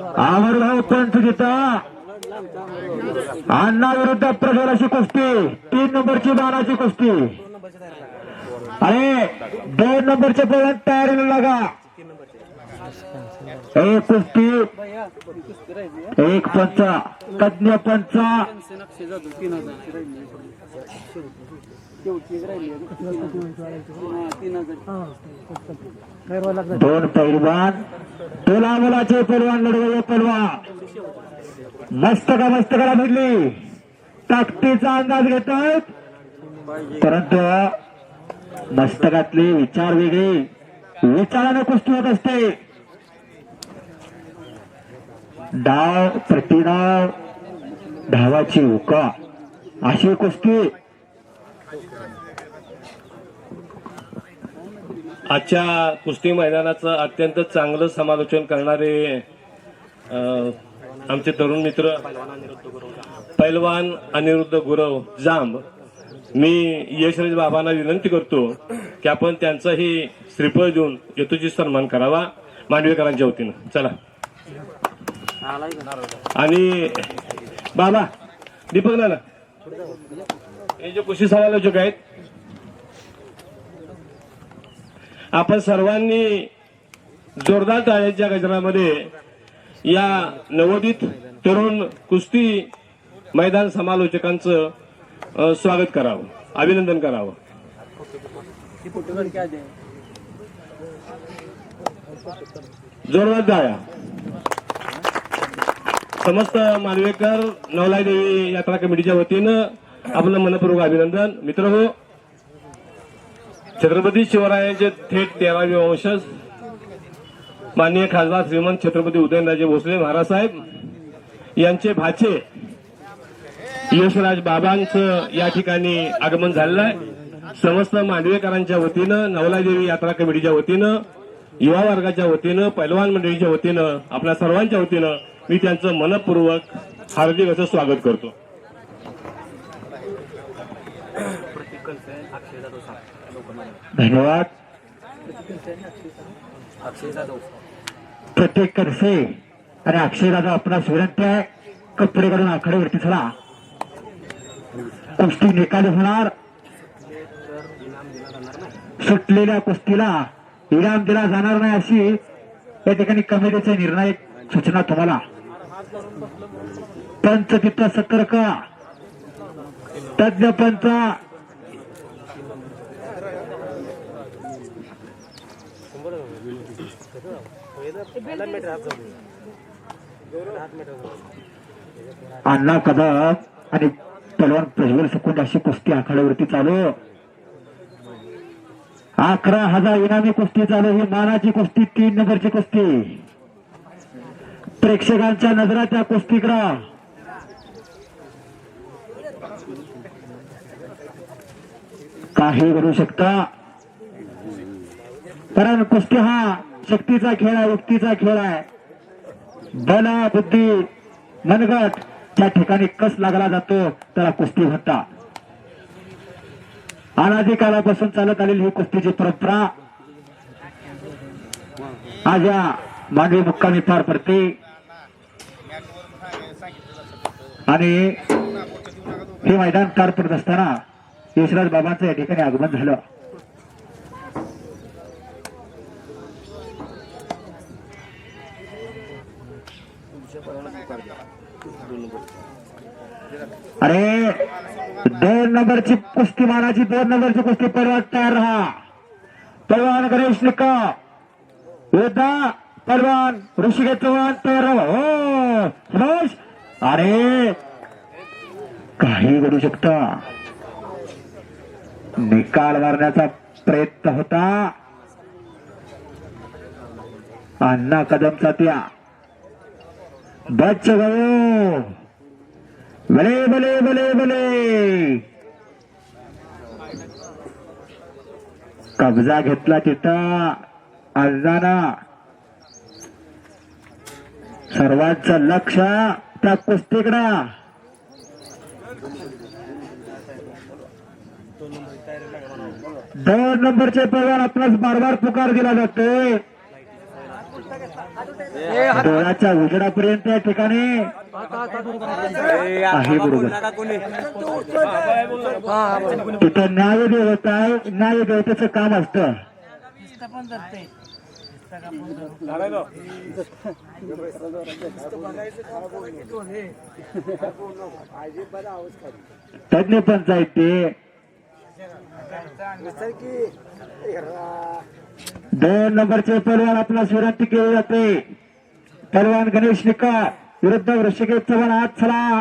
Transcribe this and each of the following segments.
आमरभाऊ पंच तिथं अण्णा विरुद्ध प्रसाराची कुस्ती. तीन नंबरची बाराची कुस्ती. अरे दोन नंबरच्या पवन तयारीला लागा. एक कुस्ती एक पंच. तज्ञ पंचा. दोन पैलवान तुला मुलाचे पैलवान लढवले पैलवान. मस्तका मस्तकाला भेटली ताकदीचा अंदाज घेत आहेत परंतु मस्तकातले विचार वेगळे. विचाराने कुस्ती होत असते. डाव प्रतिडाव धावाची उका. अशी कुस्ती. आजच्या कुस्ती मैदानाचं अत्यंत चांगलं समालोचन करणारे आमचे तरुण मित्र पैलवान अनिरुद्ध गुरव जांब मी यशराज बाबांना विनंती करतो की आपण त्यांचाही श्रीफळ देऊन यथोचित सन्मान करावा मांडवेकरांच्या वतीनं. चला. आणि बाबा दीपक नाना हे जे कुशी समालोचक आहेत आपण सर्वांनी जोरदार टाळ्याच्या गजरामध्ये या नवोदित तरुण कुस्ती मैदान समालोचकांचं स्वागत करावं अभिनंदन करावं. जोरदार टाळ्या. समस्त मालवेकर नवलाई देवी यात्रा कमिटीच्या वतीनं आपलं मनपूर्वक अभिनंदन. मित्र हो छत्रपती शिवरायांचे थेट तेरावे वंशज. माननीय खासदार श्रीमंत छत्रपती उदयनराजे भोसले महाराज साहेब. यांचे भाचे यशराज बाबांचं या ठिकाणी आगमन झालेलं आहे. समस्त मांडवेकरांच्या वतीनं नवलादेवी यात्रा कमिटीच्या वतीनं युवा वर्गाच्या वतीनं पैलवान मंडळीच्या वतीनं आपल्या सर्वांच्या वतीनं मी त्यांचं मनपूर्वक हार्दिक असं स्वागत करतो. धन्यवाद प्रत्येक करसे आणि अक्षय दादा आपणास विनंती आहे कपडे काढून आखाड्यावरती चला. कुस्ती निकाल होणार. सुटलेल्या कुस्तीला इनाम दिला जाणार नाही अशी या ठिकाणी कमिटीचा निर्णायक सूचना तुम्हाला. पंच तिथं सतर्क. तज्ञ पंच अण्णा कदम आणि पलवान प्रज्वल सुकुंड अशी कुस्ती आखाड्यावरती चालू अकरा हजार इनामी कुस्ती चालू ही मानाची कुस्ती तीन नंबरची कुस्ती. प्रेक्षकांच्या नजरा त्या कुस्तीकडे. काही घडू शकता. कारण कुस्ती हा शक्तीचा खेळ आहे उक्तीचा खेळ आहे. बला बुद्धी मनगट. त्या ठिकाणी कस लागला जातो त्याला कुस्ती म्हणतात. अनादी कालापासून चालत आलेली ही कुस्तीची परंपरा आज या मांडवी मुक्कामी पार पडते. आणि हे मैदान पार पडत असताना यशराज बाबांचं या ठिकाणी आगमन झालं. अरे दोन नंबरची कुस्ती मानाची दोन नंबरची कुस्ती परवा तयार राहा. परवान गणेश निका. योद्धा परवान. ऋषिकेश चव्हाण तयार राहा. हो अरे काही घडू शकता. निकाल मारण्याचा प्रयत्न होता. अण्णा कदमचा त्या. बच्च गो भले भले भले भले. कब्जा घेतला तिथं अण्णाना सर्वांचं लक्ष त्या कुस्तीकडं. दोन नंबरचे पैलवान आपणास बार बार पुकार दिला जातोय. डोळ्याच्या उजेडापर्यंत या ठिकाणी आहे बरोबर. तिथं न्याय देवता न्याय काम असतं. तज्ञ पंचायत ते दोन नंबरचे परवान आपला विनंती केली जाते. परवान गणेश निकाल. विरुद्ध ऋषिकेश चव्हाण चला.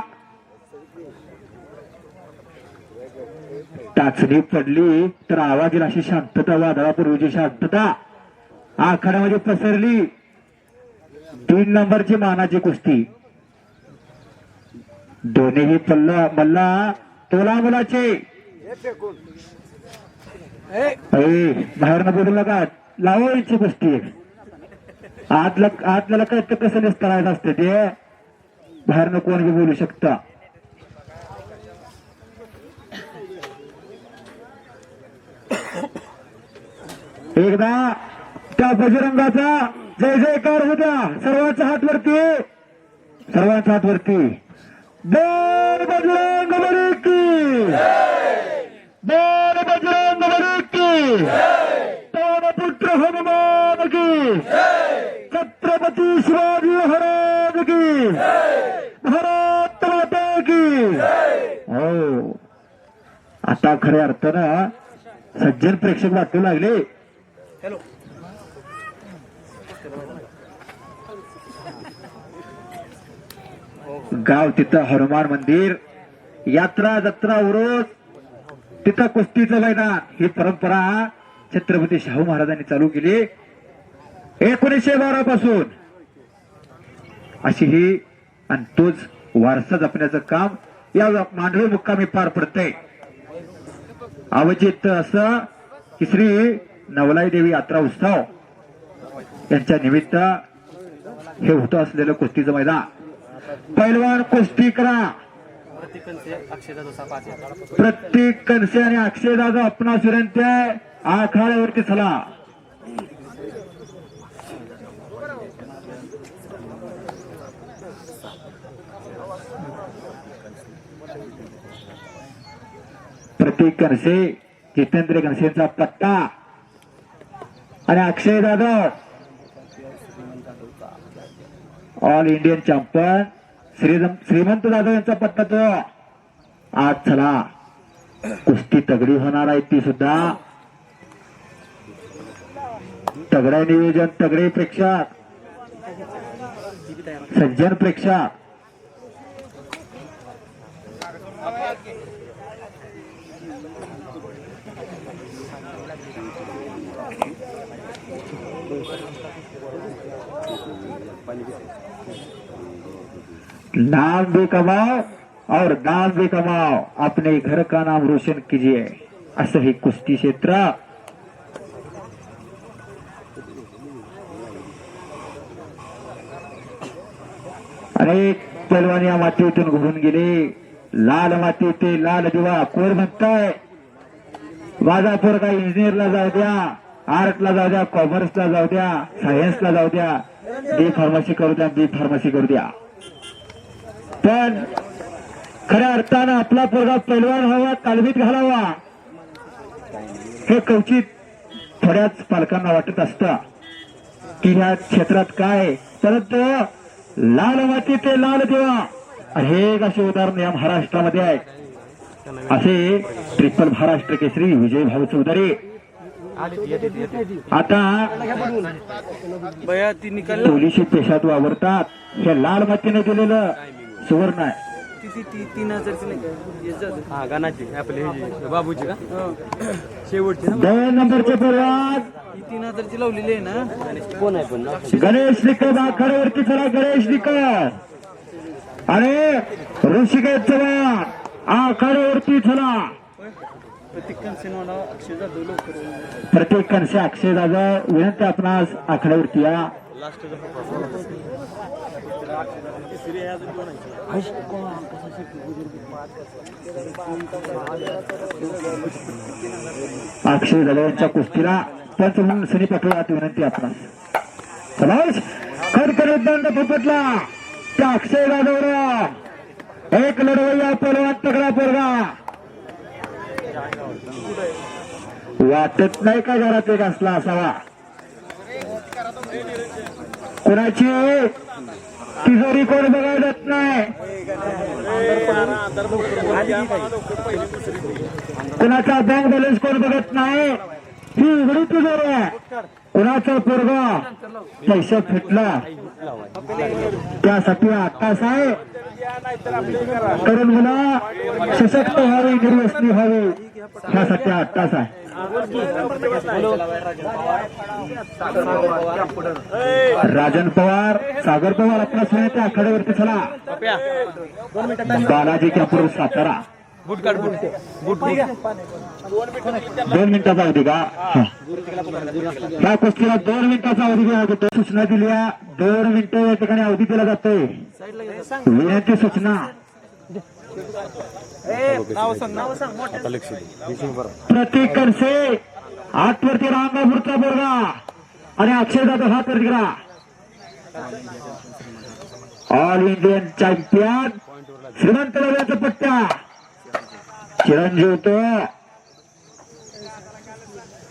टाचणी पडली तर आवाज अशी शांतता वादळापूर्वीची शांतता आखाड्यामध्ये पसरली. तीन नंबरची मानाची कुस्ती. दोन्हीही पल्ला मल्ला तोला मुलाचे अरे बाहेर न बोलू नका. लावायची कुस्ती. आतला आतल्याला काय तर कसं निस्तरायचं असतं ते? बाहेरनं कोण बोलू शकता. एकदा त्या बजरंगाचा जय जयकार होत्या सर्वांचा हात वरती. सर्वांच्या हात वरती. बोल बजरंग बली की. बोल बजरंग बली की. पुत्र हनुमान की. छत्रपती शिवाजी महाराज की. भारत माता की हो. आता खऱ्या अर्थानं सज्जन प्रेक्षक वाटू लागले. गाव तिथं हनुमान मंदिर यात्रा जत्रा उरोस तिथं कुस्तीचं मैदान ही परंपरा छत्रपती शाहू महाराजांनी चालू केली एकोणीसशे बारा पासून. अशी ही आणि तोच वारसा जपण्याचं काम या मांडवी मुक्कामी पार पडतंय. अवचित असं की श्री नवलाई देवी यात्रा उत्सव यांच्या निमित्त हे होतं असलेलं कुस्तीचं मैदान. पैलवान कुस्ती करा. प्रत्येक कणसे आणि अक्षय दादा आपणा विनंती आखाड्यावरती चला प्रत्येक कणसे जितेंद्र कणसेंचा पत्ता. आणि Akshay Jadhav. All Indian champion Shri Shrimant Jadhav यांचा पत्ता तो. आज चला. कुस्ती तगडी होणार आहे ती सुद्धा. तगडे नियोजन तगडे प्रेक्षक. सज्जन प्रेक्षक. नाम भी कमाओ और दाम भी कमाओ। अपने घर का नाम रोशन कीजिए। असं हे कुस्ती क्षेत्र। अनेक पैलवान या मातीतून घडून गेले। लाल माती ते लाल दिवा कोण म्हणताय। माझा पोरगा इंजिनियरला जाऊ द्या आर्टला जाऊ द्या कॉमर्सला जाऊ द्या सायन्सला जाऊ द्या बी फार्मसी करू द्या बी फार्मसी करू द्या. पण खऱ्या अर्थानं आपला पोरगा पैलवान व्हावा तालमीत घालावा. हे कवचित थोड्याच पालकांना वाटत असतं की ह्या क्षेत्रात काय परंतु लाल माती ते लाल देवा. अनेक असे उदाहरण या महाराष्ट्रामध्ये आहेत. असे ट्रिपल महाराष्ट्र केसरी विजय भाऊ चौधरी. आता पोलिशी पेशात वावरतात. हे लाल मातीने दिलेलं सुवर्ण आहे. तीन नाही का? हा आपले बाबूची का? शेवटची दोन नंबरचे तीन हजारची लावलेली आहे ना? कोण आहे पण गणेश निकम आखाड्यावरती चला गणेश निकम आणि ऋषिकेश चव्हाण आखाड्यावरती चला. प्रत्येक कणसे अक्षय दादा विनंती आपणास आखाड्यावरती या. अक्षय दादा यांच्या कुस्तीला पंच म्हणून सनी पाठवण्यात विनंती आपण समाज खडखडीत दंड फुपटला त्या अक्षय जाधवला. एक लढवय्या पलवान तगडा पोरगा. वाटत नाही का घरात एक असला असावा? कोणाची? तिजोरी कोण बघायला जात नाही कुणाचा बँक बॅलन्स कोण बघत नाही. ही उघडी तिजोरी आहे कुणाचा पोरगा पैसे फिटला त्यासाठी आताच आहे तरुण मुला सशक्त व्हावे निर्वसनी व्हावे त्यासाठी आताच आहे राजन पवार सागर पवार आपला सगळ्या त्या आखाड्यावरती चला. बालाजी कॅपूर सातारा. बूट काढ बूट बूट बूट दोन मिनिटाचा अवधी का? हा. या कुस्तीला दोन मिनिटाचा अवधी घ्या अगोदर सूचना दिल्या दोन मिनिटं या ठिकाणी अवधी दिला जातोय. विनंती सूचना. नाव सांग नाव सांग मोठं. प्रतीक कणसे आठवरती रांगापूरचा बोरगा. आणि अक्षय दादा हात वरती करा ऑल इंडियन चॅम्पियन श्रीमंत रव्याचा पट्ट्या चिरंजीव तो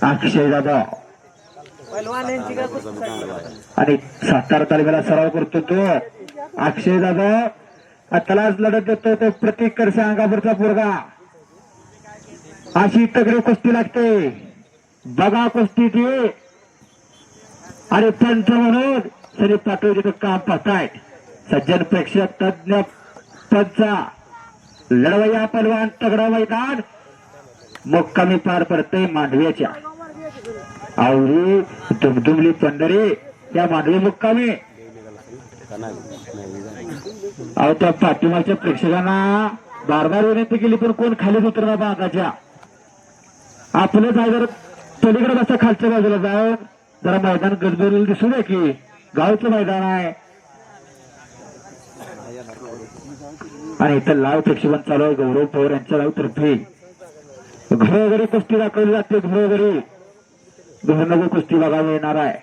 अक्षय दादा पहिलवान यांची आणि सातारा तालुक्याला सराव करतो तो अक्षय दादा त्यालाच लढत देतो तो प्रतीक करसे अंगापूरचा पोरगा अशी तगडी कुस्ती लागते बघा कुस्ती ती आणि पंच म्हणून सनी पाटील तिथं काम पाहताय सज्जन प्रेक्षक तज्ञ पंचा लढवया पलवान तगडा मैदान. मुक्कामी पार पडते मांडव्याच्या. आवडी दुमदुमली पंढरी या मांडवी मुक्कामी. अहो त्या पाठीमागच्या प्रेक्षकांना बार बार विनंती केली पण कोण खालीच उतरणार बागाच्या आपलं जाय जर पलीकडे बसा खालच्या बाजूला जाऊन. जरा मैदान गजबजलेलं दिसू दे की. गावचं मैदान आहे. आणि इथं लाव प्रक्षेपण चालू आहे गौरव पवार यांच्या लाव तर्फे घरोघरी कुस्ती दाखवली जाते घरोघरी. घरनगर कुस्ती बघायला येणार आहे.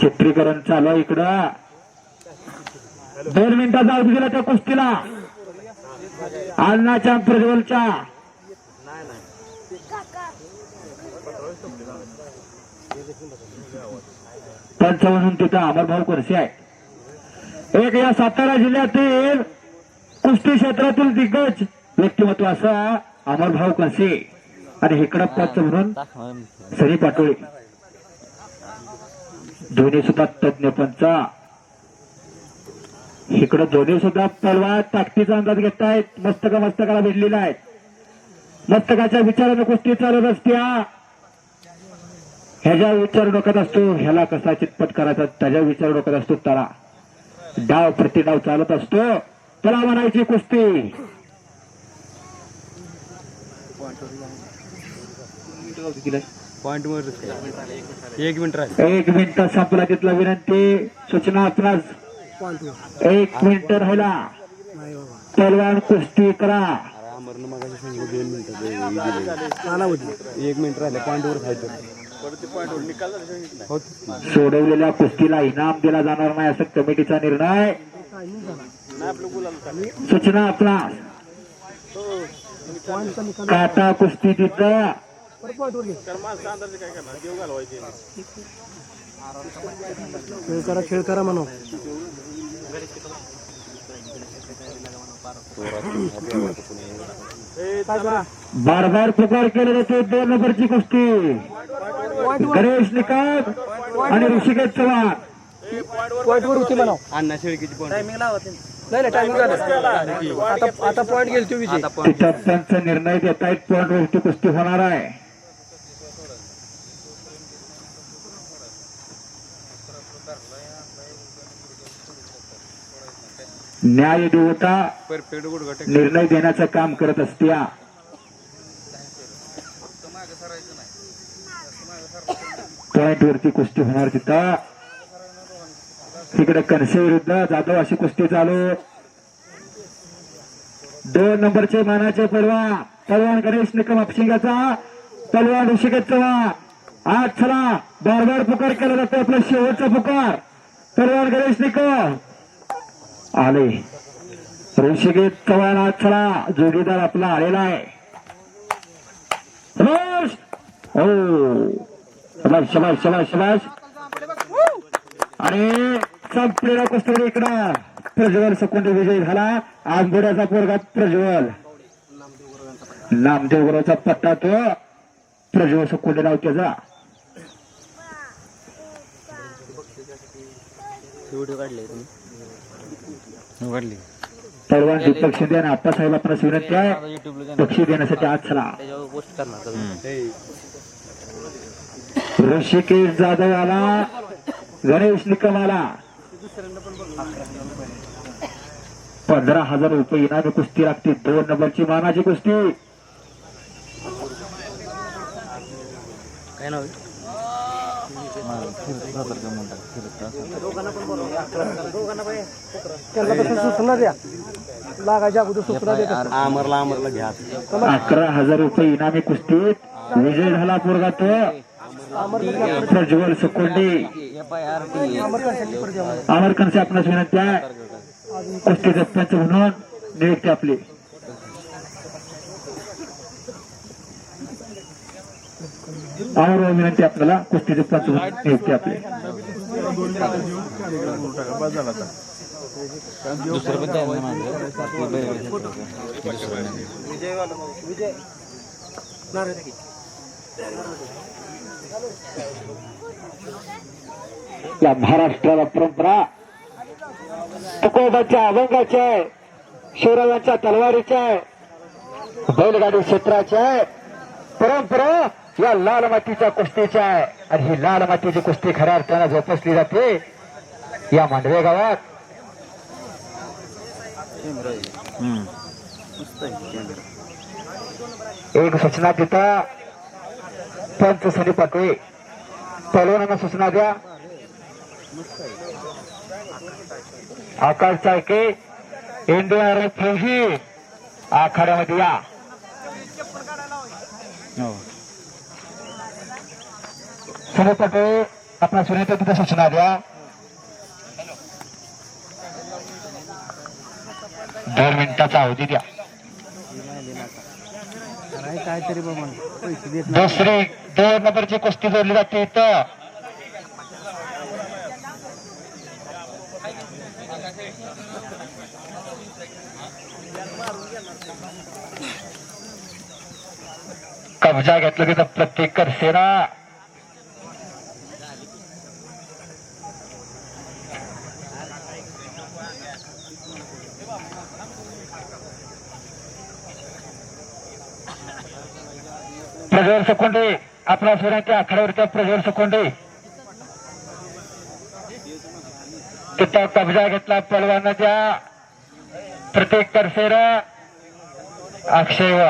चित्रीकरण चालू आहे इकडं. दोन मिनिटाचा अवधी दिला त्या कुस्तीला. अण्णाच्या प्रज्वलच्या पंच म्हणून तिथं अमरभाऊ करसे आहे एक या सातारा जिल्ह्यातील कुस्ती क्षेत्रातील दिग्गज व्यक्तिमत्व असा अमरभाऊ करसे आणि इकडं पंच म्हणून सनी पाटोळे. दोन्ही सुद्धा तज्ञ पंचा इकडं दोन्ही सुद्धा पलवा ताकदीचा अंदाज घेतायत. मस्तका मस्तकाला भिडलेला आहेत. मस्तकाच्या विचारानं कुस्ती चालत असत्या. ह्याच्या विचार डोक्यात असतो ह्याला कसा चितपट करायचा? त्याच्या विचार डोक्यात असतो त्याला डाव प्रति डाव चालत असतो. त्याला म्हणायची कुस्ती पॉइंट एक मिनिट एक मिनिट संपला तिथला विनंती. सूचना आपणास. एक मिनिट राहिला. पलवान कुस्ती करा. एक मिनिट राहिले. पॉइंट वर खायचं हो सोडवलेल्या कुस्तीला इनाम दिला जाणार नाही असं कमिटीचा निर्णय. सूचना आपला काटा कुस्ती तिथं खेळ करा खेळ करा म्हणून. बार बार पुकार केले जाते दोन नंबरची कुस्ती. गणेश निकाल आणि ऋषिकेश चव्हाण. पॉईंट वर होती म्हणा अण्णा शेळकीची पॉइंट नाही नाही टायमिंग झालं. आता आता पॉईंट गेल तो विजय. आता पॉइंट तिथं त्यांचा निर्णय देत आहेत पॉईंट वरती कुस्ती होणार आहे. न्याय देवता निर्णय देण्याचं काम करत असत्या. पॉइंट वरती कुस्ती होणार तिथं. इकडे कनसे विरुद्ध जाधव अशी कुस्ती चालू. दोन नंबरचे मानाचे पलवान पलवान गणेश निकम अपशिंगाचा पलवान ऋषिकेश चव्हाण. आज चला बार बार पुकार केला जातो आपला शेवटचा पुकार. परवान गणेश निकम. आले. ऋषिकेश चव्हाण आज चला जोडीदार आपला आलेला आहे. शबाश हो. शबाश शबाश शबाश शबाश आणि संपलेला कुस्ती इकडं. प्रज्वल सकुंड विजय झाला. आंबोड्याचा पोरगा प्रज्वल. नामदेव गुरुचा पट्टा तो. प्रज्वल सकुंड नाव त्याचा. व्हिडिओ काढले तुम्ही? काढली पैलवान दीपक शिंदे आणि आप्पासाहेब आपणास विनंती आहे बक्षी देण्यासाठी आज चला. ऋषिकेश जाधव आला. गणेश निकम आला. पंधरा हजार रुपये इनामी कुस्ती लागते. दोन नंबरची मानाची कुस्ती. काय नाव अकरा हजार रुपये इनामी कुस्तीत. विजय झाला पोरगा तो. सुकोंडे आय आर टी अमरकनचे आपणास विनंती आहे कुस्ती पंच म्हणून नियुक्ती आपली. अमर विनंती आपल्याला कुस्तीचे पंच म्हणून नियुक्ती आपली. माझं या महाराष्ट्राला परंपरा तुकोबाच्या अभंगाच्या आहे शिवरायांच्या तलवारीच्या आहे बैलगाडी क्षेत्राच्या आहे परंपरा या लाल मातीच्या कुस्तीच्या आहे. आणि ही लाल मातीची कुस्ती खऱ्या अर्थानं जोपासली जाते या मांडवे गावात. एक सूचना देता पंच सनी पाटोळे पलवानांना सूचना द्या आकाश चाळके इंडियन फौजी आखाड्यामध्ये या सुनील पाटोळे आपल्या सुनीता तिथे सूचना द्या दोन मिनिटाचा अवधी द्या बाबा पैसे देत दुसरी दोन नंबरची कुस्ती जोडली जाते इथं. कब्जा घेतला की तर प्रत्येक करसेना प्रज्वल सकोंडे आपला सोन्याच्या आखाड्यावरच्या प्रज्वल सकोंडे तिथं कब्जा घेतला पलवानाच्या प्रत्येक तरसेर अक्षय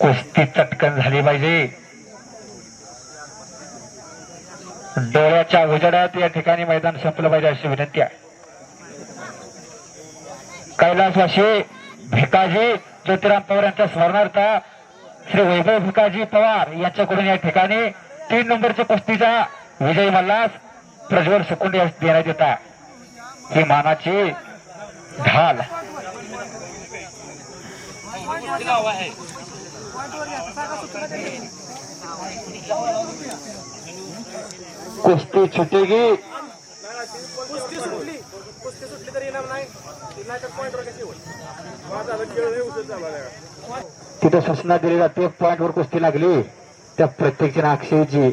कुस्ती चटकन झाली पाहिजे. डोळ्याच्या उजेडात या ठिकाणी मैदान संपलं पाहिजे अशी विनंती आहे. कैलासवासी भिकाजी ज्योतिराम पवार यांच्या स्मरणार्थ श्री वैभव भिकाजी पवार यांच्याकडून या ठिकाणी तीन नंबरच्या कुस्तीचा विजय मल्लास प्रज्वल सुकुंड देण्यात येत ही मानाची ढाल. कुस्ती छुटेगी. कुस्ती सुटली. कुस्ती सुटली तरी येणार नाही. तिथं सूचना दिली जाते पॉइंट वर कुस्ती लागली. त्या प्रत्येक जण अक्षयची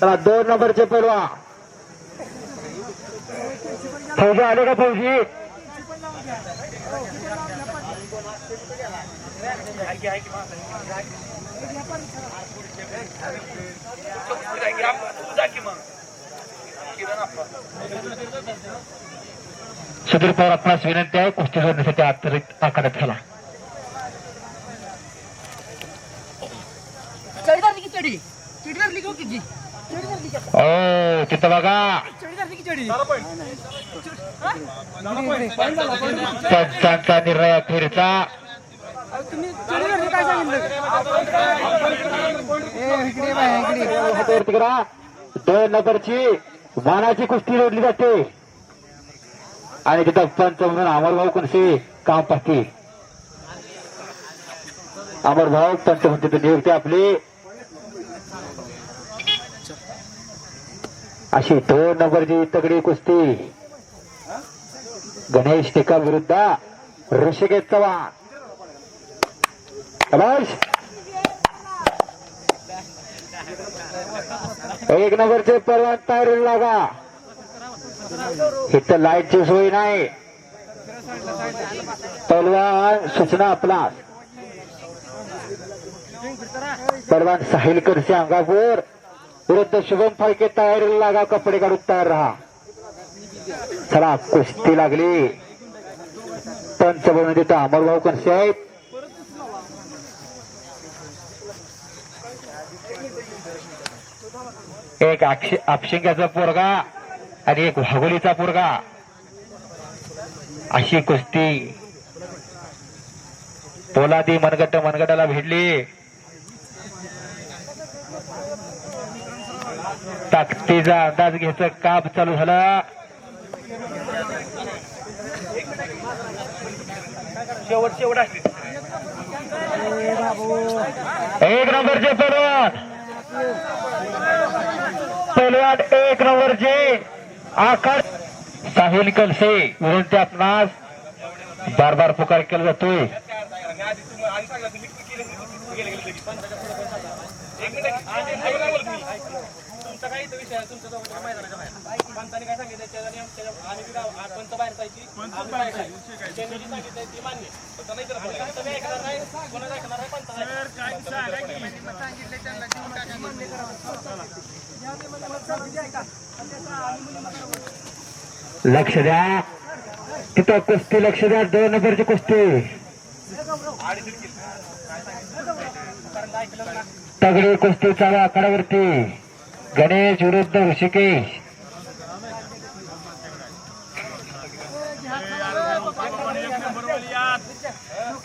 चला दोन नंबरचे पडवा फौजी आले का फौजी? सुधीर पवार आपणास विनंती आहे कुस्ती जोडण्यासाठी अतिरिक्त आखाड्यात झाला हो तिथं बघा. पंचांचा निर्णय अखेरचा. दोन नंबरची वानाची कुस्ती जोडली जाते. आणि तिथं पंच म्हणून अमरभाऊ कोणसे काम पाहते अमरभाऊ पंच म्हणते तर नियुक्ती आपली. अशी दोन नंबरची तगडी कुस्ती. गणेश टेका विरुद्ध ऋषिकेश चव्हाण. एक नंबरचे परवान तयार लागा. इथं लाईटची सोय नाही. पलवान सूचना आपला. पलवान साहिलकर से अंगापूर विरुद्ध शुभम फाळके तयारी लागा कपडे काढून तयार राहा. चला कुस्ती लागली. पंच बनवून म्हणजे देतो अमरभाऊ कनसे आहेत. एक आक्षे अपशिंग्याचा पोरगा. आणि एक वाघोलीचा पोरगा. अशी कुस्ती. पोलादी मनगट मनगटाला भिडली ताकदीचा अंदाज घ्यायचं काम चालू झालं. शेवट शेवट असते एक नंबरचे पैलवान. पैलवान एक नंबरचे. आकार साहिल कलसे विनंती आपणास बार बार पुकार केला जातोय. लक्ष द्या. तिथं कुस्ती लक्ष द्या. दोन नंबरची कुस्ती. तगडी कुस्ती चालू आकड्यावरती गणेश विरुद्ध ऋषिकेश.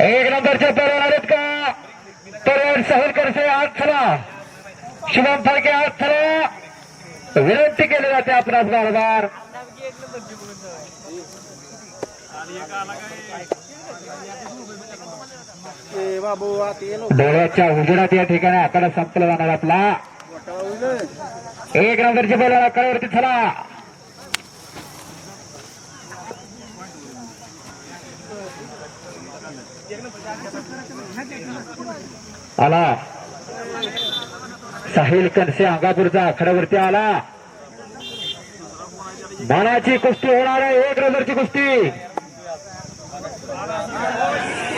एक नंबरचे पैलवान आलेत का? पैलवान सहल करसे आज चला शुभम फडके आत विनंती केली जाते आपणास बारबार डोळ्याच्या उजेडात या ठिकाणी आकडा संपला जाणार आपला. एक नंबरची बोला आकड्यावरती चला. आला. साहिल कनसे अंगापूरचा आखाड्यावरती आला. मानाची कुस्ती होणार आहे एक रजरची कुस्ती.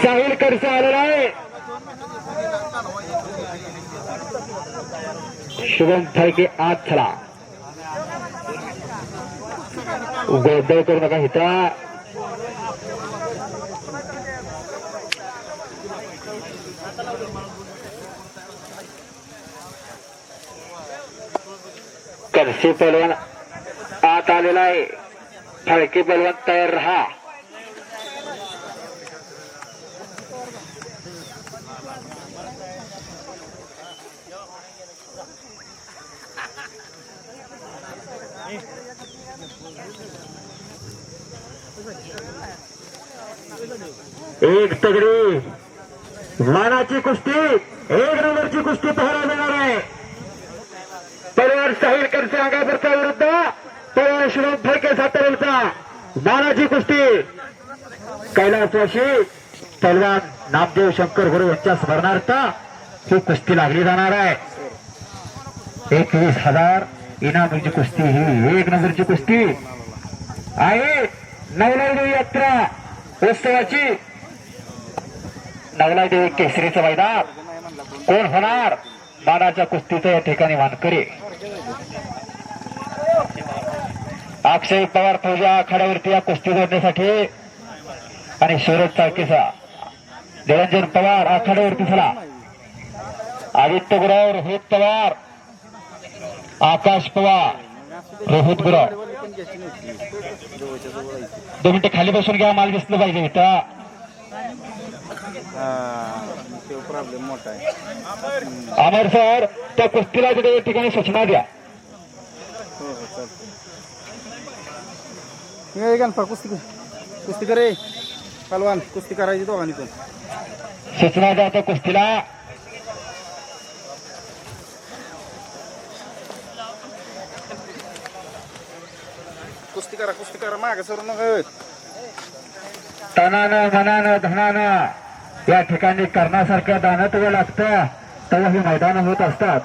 साहिल कनसे आलेला आहे. शुभम थायके आत चला. गोंधळ करू नका हिता करशी पलवान आत आलेला आहे. फळकी पलवान तयार राहा. एक तगडी. मानाची कुस्ती एक नंबरची कुस्ती पाहायला मिळणार आहे. साहिल करसे अंगापूरचा विरुद्ध परिवार शिवम फडके साताऱ्याचा. बालाजी कुस्ती. कैलासवाशी पैलवान नामदेव शंकर गुरु यांच्या स्मरणार्थ ही कुस्ती लागली जाणार आहे. एकवीस हजार इनामची कुस्ती ही एक नंबरची कुस्ती. आहे. नवलादेवी यात्रा उत्सवाची. नवलादेवी केसरीचं मैदान. कोण होणार? मानाच्या कुस्तीचं या ठिकाणी वानकरी अक्षय पवार फौजा आखाड्यावरती या कुस्ती जोडण्यासाठी आणि सूरज चाळकेचा. निरंजन पवार आखाड्यावरती चला. आदित्य गुराव रोहित पवार आकाश पवार रोहित गुराव. दोन मिनिटं खाली बसून घ्या माल दिसलं पाहिजे इथं. प्रॉब्लेम मोठा आहे. अमर सर त्या कुस्तीला तिथे ठिकाणी सूचना द्या हो हो चालतं हे गणपा कुस्ती कुस्ती करे पलवान कुस्ती करायची दोघांनी पण सूचना त्या कुस्तीला. कुस्ती करा कुस्ती करा मागे सरू नका तनानं मनानं धनानं. या ठिकाणी करण्यासारखं दानत्व लागतं तेव्हा ही मैदान होत असतात.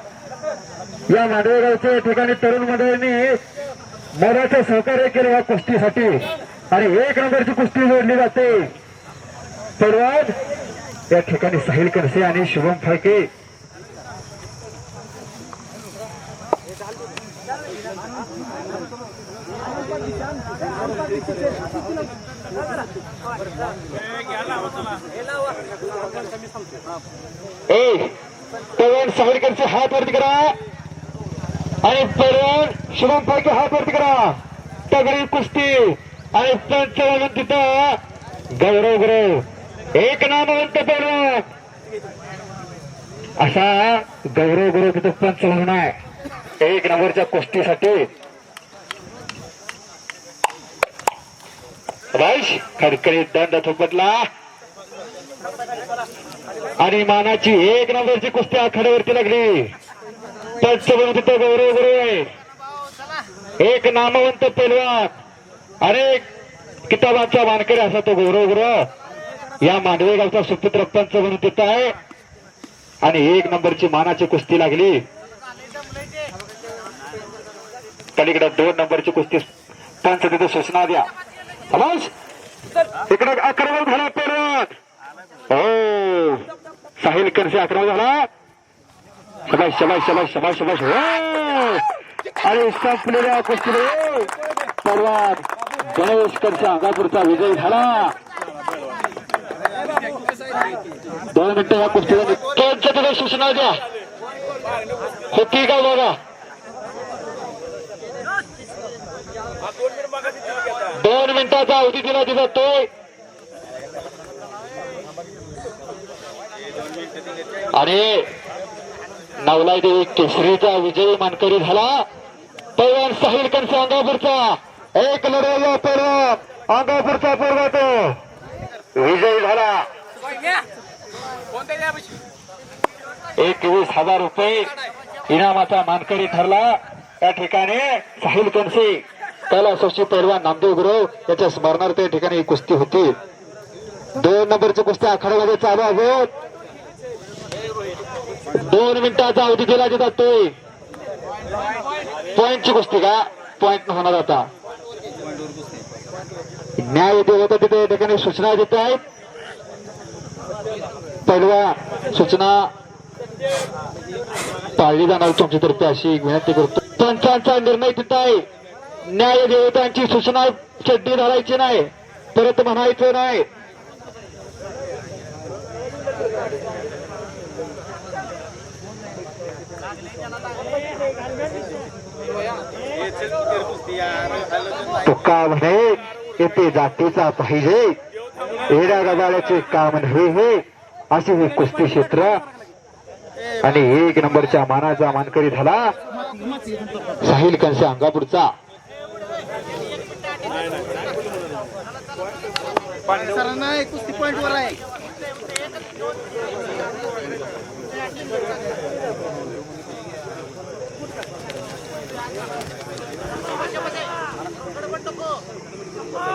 या मांडवेगावच्या या ठिकाणी तरुण मंडळींनी मोलाचं सहकार्य केलं या कुस्तीसाठी. आणि एक नंबरची कुस्ती जोडली जाते. परवाद या ठिकाणी साहिल करसे आणि शुभम फाळके. ए साहिल हात वरती करा. आणि तरुण शुभम फाळके हात वरती करा. तगडी कुस्ती आणि पंच म्हणून तिथं गौरव गुरु. एक नामवंत पहलवान असा गौरव गुरु तिथं पंच म्हणून आहे. एक नंबरच्या कुस्तीसाठी. राईश खडखडीत दंड थोपटला आणि मानाची एक नंबरची कुस्ती आखाड्यावरती लागली. पंच गौरव गुरु आहे. एक नामवंत पेलवान अनेक किताबांचा मानकरी असा तो गौरव गुरु. या मांडवे गावचा सुपुत्र पंच म्हणून तिथं आहे. आणि एक नंबरची मानाची कुस्ती लागली. पलीकडे दोन नंबरची कुस्ती. पंच तिथे सूचना द्या. समज इकडे आक्रमण झाला पेलवान हो. साहिल करसे आक्रमण झाला. शबाश शबाश शबाश शबाश शबाश हो आणि संपलेल्या कुस्तीने परवान गणेश अंगापूरचा विजय झाला दोन मिनिटं या कुस्तीला त्यांच्या तिथे सूचना द्या होती का बघा दोन मिनिटाचा अवधी दिला दिला तो अरे नवलाई देवी केसरीचा विजयी मानकरी झाला. पैलवान साहिल कंस अंगापूरचा. एक लढवला पैलवान अंगापूरचा पोरगा तो. विजयी झाला. एकवीस हजार रुपये इनामाचा मानकरी ठरला. या ठिकाणी साहिल कनसे कैलासोशी पैलवान नामदेव गुरव याच्या स्मरणार्थ या ठिकाणी कुस्ती होती. दोन नंबरची कुस्ती आखाड्यामध्ये चालू आहोत दोन मिनिटाचा अवधी दिला जातोय पॉइंटची कुस्ती का? पॉइंट होणार आता. न्याय देवता तिथे ठिकाणी सूचना देत आहेत. पहिल्या सूचना पाळली जाणार तुमच्यातर्फे अशी एक विनंती करतो. पंचांचा निर्णय तिथं आहे. न्याय देवतांची सूचना चड्डी घालायची नाही. परत म्हणायचं नाही. तुका म्हणे येथे जातीचा पाहिजे. येड्या गबाळ्याचे काम नव्हे हे असे हे कुस्ती क्षेत्र. आणि एक नंबरच्या मानाचा मानकरी झाला. साहिल कंसे अंगापूरचा.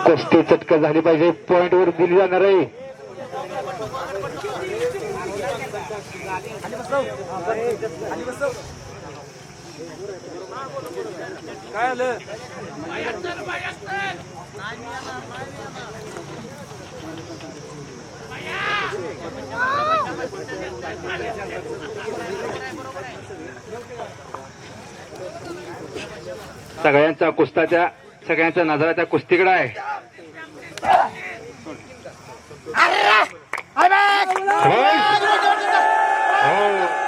सर चटका झाली पाहिजे? पॉइंट वर दिली जाणार आहे. काय आलं? सगळ्यांचा कुस्ताच्या सगळ्यांच्या सगळ्यांचा नजरा त्या कुस्तीकडे आहे. हो.